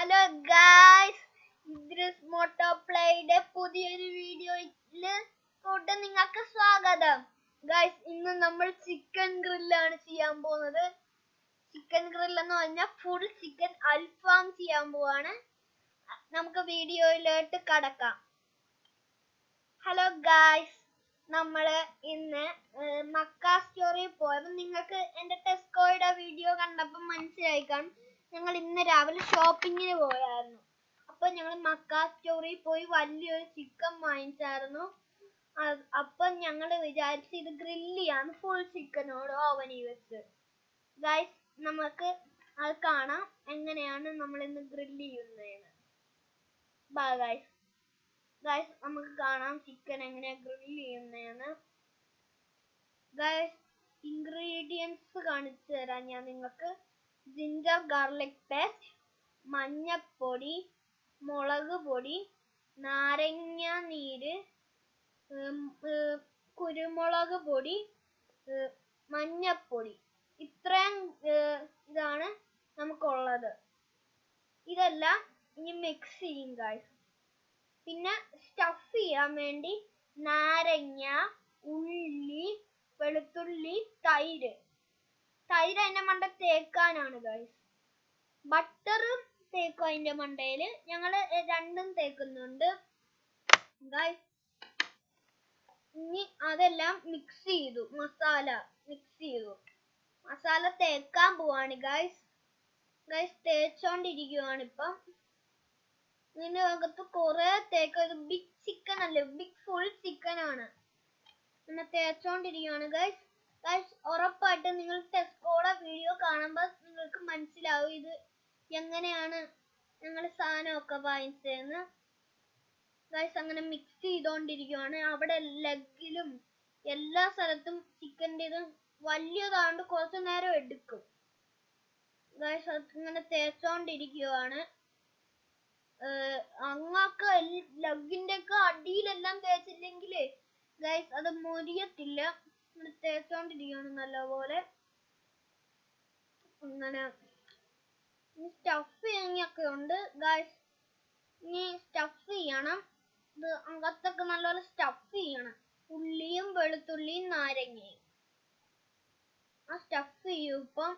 Hello guys Idris മോട്ടോപ്ലേയുടെ പുതിയൊരു വീഡിയോയിൽ തൊട്ട് നിങ്ങൾക്ക് സ്വാഗതം. ഗായ്സ് ഇന്ന് നമ്മൾ ചിക്കൻ ഗ്രില്ലാണ് ചെയ്യാൻ പോകുന്നത്. ചിക്കൻ ഗ്രിൽ എന്ന് പറഞ്ഞാൽ ഫുൾ ചിക്കൻ അൽഫാം ചെയ്യാൻ പോവാണ്. നമുക്ക് വീഡിയോയിലോട്ട് കടക്കാം. ഹലോ ഗായ്സ് നമ്മൾ ഇന്ന് മക്ക സ്റ്റോറി പോയപ്പോൾ നിങ്ങൾക്ക് എന്റെ ടെസ്കോയുടെ വീഡിയോ കണ്ടപ്പോൾ മനസ്സിലായി. കാണും ഞങ്ങൾ ഇന്ന് രാവിലെ ഷോപ്പിങ്ങിന് പോയായിരുന്നു. അപ്പൊ ഞങ്ങൾ മക്ക സ്റ്റോറിൽ പോയി വലിയൊരു ചിക്കൻ വാങ്ങിച്ചായിരുന്നു. അപ്പൊ ഞങ്ങൾ വിചാരിച്ചു ഇത് ഗ്രില്ലിയാണ് ഫുൾ ചിക്കനോട് ഓവനിൽ വെച്ച്. ഗൈസ് നമുക്ക് അത് കാണാം. എങ്ങനെയാണ് നമ്മൾ ഇന്ന് ഗ്രില്ല് ചെയ്യുന്നതെന്ന്. ബാ ഗൈസ് ഗൈസ് നമുക്ക് കാണാം ചിക്കൻ എങ്ങനെയാ ഗ്രില്ല് ചെയ്യുന്നതെന്ന്. ഗൈസ് ഇൻഗ്രീഡിയൻസ് കാണിച്ചു തരാം ഞാൻ നിങ്ങൾക്ക്. ജിഞ്ചർ ഗാർലിക് പേസ്റ്റ് മഞ്ഞപ്പൊടി മുളക് പൊടി നാരങ്ങ നീര് കുരുമുളക് പൊടി മഞ്ഞപ്പൊടി. ഇത്രയും ഇതാണ് നമുക്കുള്ളത്. ഇതെല്ലാം ഇനി മിക്സ് ചെയ്യും ഗായ്സ് പിന്നെ സ്റ്റഫ് ചെയ്യാൻ വേണ്ടി നാരങ്ങ ഉള്ളി വെളുത്തുള്ളി തൈര്. തൈര് അതിന്റെ മണ്ട തേക്കാനാണ് ഗൈസ് ബട്ടറും തേക്കും അതിന്റെ മണ്ടയിൽ. ഞങ്ങൾ രണ്ടും തേക്കുന്നുണ്ട് ഗൈസ് ഇനി അതെല്ലാം മിക്സ് ചെയ്തു മസാല മിക്സ് ചെയ്തു. മസാല തേക്കാൻ പോവാണ് ഗൈസ് ഗൈസ് തേച്ചോണ്ടിരിക്കുവാണ് ഇപ്പം. ഇതിന്റെ അകത്ത് കുറെ തേക്ക ബിഗ് ചിക്കൻ അല്ലേ ബിഗ് ഫുൾ ചിക്കൻ ആണ്. പിന്നെ തേച്ചോണ്ടിരിക്കുവാണ് ഗൈസ് ഉറപ്പായിട്ടും നിങ്ങൾ ടെസ്കോടെ വീഡിയോ കാണുമ്പോൾ നിങ്ങൾക്ക് മനസ്സിലാവും ഇത് എങ്ങനെയാണ് ഞങ്ങൾ സാധനമൊക്കെ വാങ്ങിച്ചതെന്ന്. ഗൈസ് അങ്ങനെ മിക്സ് ചെയ്തോണ്ടിരിക്കുവാണ്. അവിടെ ലെഗിലും എല്ലാ സ്ഥലത്തും ചിക്കന്റെ ഇതും വലിയതാണ്ട് കുറച്ച് നേരം എടുക്കും. ഗൈസ് ഇങ്ങനെ തേച്ചോണ്ടിരിക്കുവാണ്. അങ്ങൊക്കെ ലഗിന്റെ ഒക്കെ അടിയിലെല്ലാം തേച്ചില്ലെങ്കിലേ ഗൈസ് അത് മുരിയത്തില്ല. ഇങ്ങനെ തേച്ചോണ്ടിരിക്കുകയാണ് നല്ലപോലെ. അങ്ങനെ സ്റ്റഫ് ചെയ്യൊക്കെ ഉണ്ട്. ഗായ്സ് ഇനി സ്റ്റഫ് ചെയ്യണം. ഇത് അകത്തൊക്കെ നല്ലപോലെ സ്റ്റഫ് ചെയ്യണം. ഉള്ളിയും വെളുത്തുള്ളിയും നാരങ്ങയും. ആ സ്റ്റഫ് ചെയ്യും ഇപ്പം.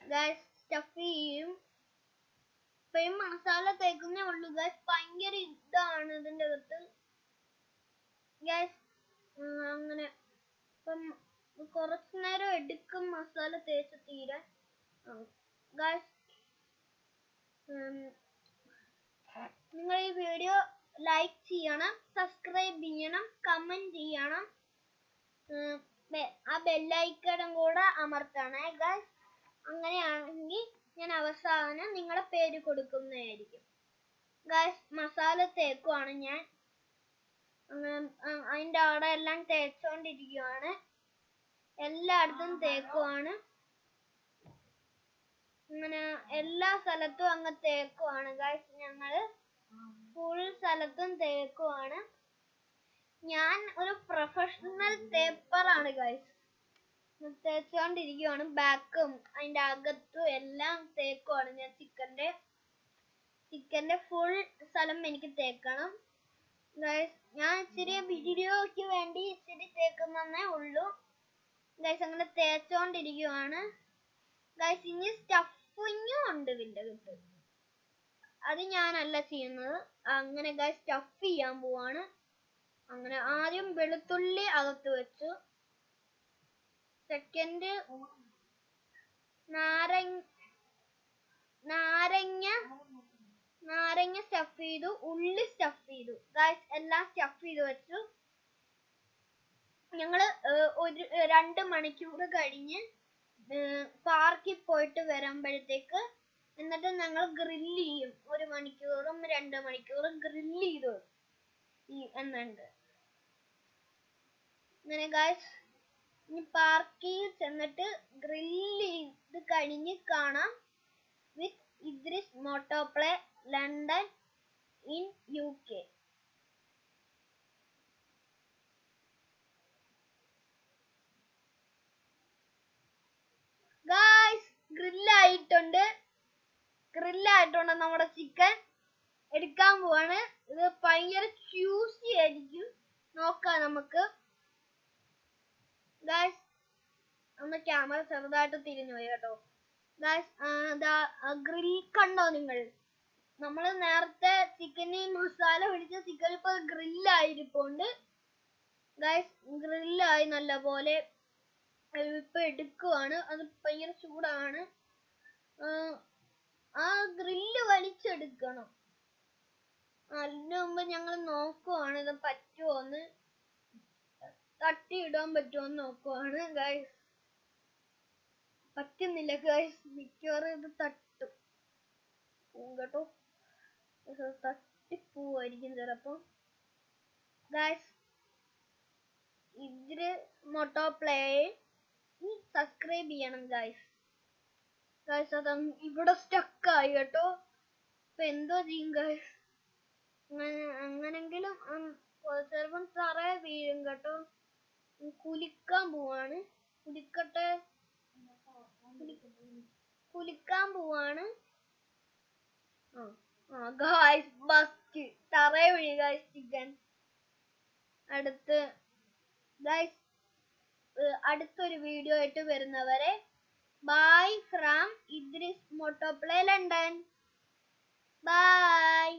ഗായ്സ് സ്റ്റഫ് ചെയ്യും. ഇപ്പഴും മസാല തേക്കുന്നേ ഉള്ളൂ. ഗൈസ് ഭയങ്കര ഇതാണ് ഇതിന്റെ അകത്ത്. ഗൈസ് അങ്ങനെ ഇപ്പം കുറച്ചു നേരം എടുക്കും മസാല തേച്ച് തീരാൻ ഗൈസ് നിങ്ങൾ ഈ വീഡിയോ ലൈക്ക് ചെയ്യണം സബ്സ്ക്രൈബ് ചെയ്യണം കമന്റ് ചെയ്യണം. ആ ബെല്ലൈക്കണും കൂടെ അമർത്തണേ ഗൈസ് അങ്ങനെയാണെങ്കിൽ ഞാൻ അവസാനം നിങ്ങളെ പേര് കൊടുക്കുന്നതായിരിക്കും. ഗൈസ് മസാല തേക്കുവാണ് ഞാൻ. അതിന്റെ അവിടെ എല്ലാം തേച്ചോണ്ടിരിക്കുവാണ്. എല്ലായിടത്തും തേക്കുവാണ്. ഇങ്ങനെ എല്ലാ സ്ഥലത്തും അങ്ങ് തേക്കുവാണ്. ഗൈസ് ഞങ്ങൾ ഫുൾ സ്ഥലത്തും തേക്കുവാണ്. ഞാൻ ഒരു പ്രൊഫഷണൽ തേപ്പറാണ് ഗൈസ് തേച്ചുകൊണ്ടിരിക്കുവാണ്. ബാക്കും അതിന്റെ അകത്തും എല്ലാം തേക്കുവാണ് ഞാൻ ചിക്കന്റെ ചിക്കന്റെ ഫുൾ സ്ഥലം എനിക്ക് തേക്കണം. ഗൈസ് ഞാൻ ഇച്ചിരി വീഡിയോയ്ക്ക് വേണ്ടി ഇച്ചിരി തേക്കുന്നേ ഉള്ളൂ. ഗൈസ് അങ്ങനെ തേച്ചോണ്ടിരിക്കുവാണ്. ഗൈസ് ഇനി സ്റ്റഫിങ്ങും ഉണ്ട് ഇതിന്റെ അകത്ത് അത് ഞാനല്ല ചെയ്യുന്നത്. അങ്ങനെ ഗൈസ് സ്റ്റഫ് ചെയ്യാൻ പോവാണ്. അങ്ങനെ ആദ്യം വെളുത്തുള്ളി അകത്ത് വെച്ചു. സെക്കൻഡ് നാരങ്ങ നാരങ്ങ നാരങ്ങ സ്റ്റഫ് ചെയ്തു. ഉള്ളി സ്റ്റഫ് ചെയ്തു. ഗൈസ് എല്ലാം സ്റ്റഫ് ചെയ്ത് വെച്ചു. ഞങ്ങൾ ഏർ, ഒരു രണ്ട് മണിക്കൂർ കഴിഞ്ഞ് പാർക്കിൽ പോയിട്ട് വരുമ്പോഴത്തേക്ക് എന്നിട്ട് ഞങ്ങൾ ഗ്രില്ല് ചെയ്യും. ഒരു മണിക്കൂറും രണ്ട് മണിക്കൂറും ഗ്രില്ല് ചെയ്തു. ഈ എന്നുണ്ട്. അങ്ങനെ ഗായ്സ് ഇനി പാർക്കിൽ ചെന്നിട്ട് ഗ്രില്ല് ചെയ്ത് കഴിഞ്ഞ് കാണാം with Idris Motoplay London in U K guys ഗ്രില്ലായിട്ടുണ്ട് നമ്മുടെ ചിക്കൻ എടുക്കാൻ പോവാണ്. ഇത് ഭയങ്കര ജ്യൂസി ആയിരിക്കും. നോക്കാം നമുക്ക്. ഗായ്സ് ഒന്ന് ക്യാമറ ചെറുതായിട്ട് തിരിഞ്ഞു പോയി കേട്ടോ. ഗായ്സ് ഗ്രിൽ കണ്ടോ നിങ്ങൾ? നമ്മൾ നേരത്തെ ചിക്കന് മസാല പിടിച്ച ചിക്കൻ ഇപ്പൊ ഗ്രില്ലായിരിപ്പുണ്ട് ഗായ്സ് ഗ്രില്ലായി നല്ല പോലെ ഇപ്പൊ എടുക്കുവാണ്. അത് ഭയങ്കര ചൂടാണ്. ആ, ഗ്രില്ല് വലിച്ചെടുക്കണം. അതിനു മുമ്പ് ഞങ്ങൾ നോക്കുവാണ് ഇത് പറ്റുമോന്ന് തട്ടിയിടാൻ പറ്റുമോന്ന് നോക്കുവാണ് ഗൈസ് പറ്റുന്നില്ല ഗൈസ് മിക്കവാറും ഇത് തട്ടും. പോവും കേട്ടോ. തട്ടിപ്പോവായിരിക്കും ചിലപ്പോ. ഗൈസ് ഇതിൽ മൊട്ടോ പ്ലേ സബ്സ്ക്രൈബ് ചെയ്യണം ഗൈസ് ഗൈസ് അത് ഇവിടെ സ്റ്റക്ക് ആയി കേട്ടോ. ഇപ്പൊ എന്തോ ചെയ്യും ഗൈസ് അങ്ങനെ അങ്ങനെങ്കിലും ചിലപ്പം തറയെ വീഴും കേട്ടോ. കുലിക്കാൻ പോവാണ്. കുലിക്കട്ടെ? കുലി- കുലിക്കാൻ പോവാണ്. ആ ഗായ്സ് ബസ്റ്റ് തറയെ വീഴും ഗായ്സ് ചിക്കൻ അടുത്ത് ഗായ്സ് അടുത്തൊരു വീഡിയോ ആയിട്ട് വരുന്നവരെ bye from Idris Motoplay London bye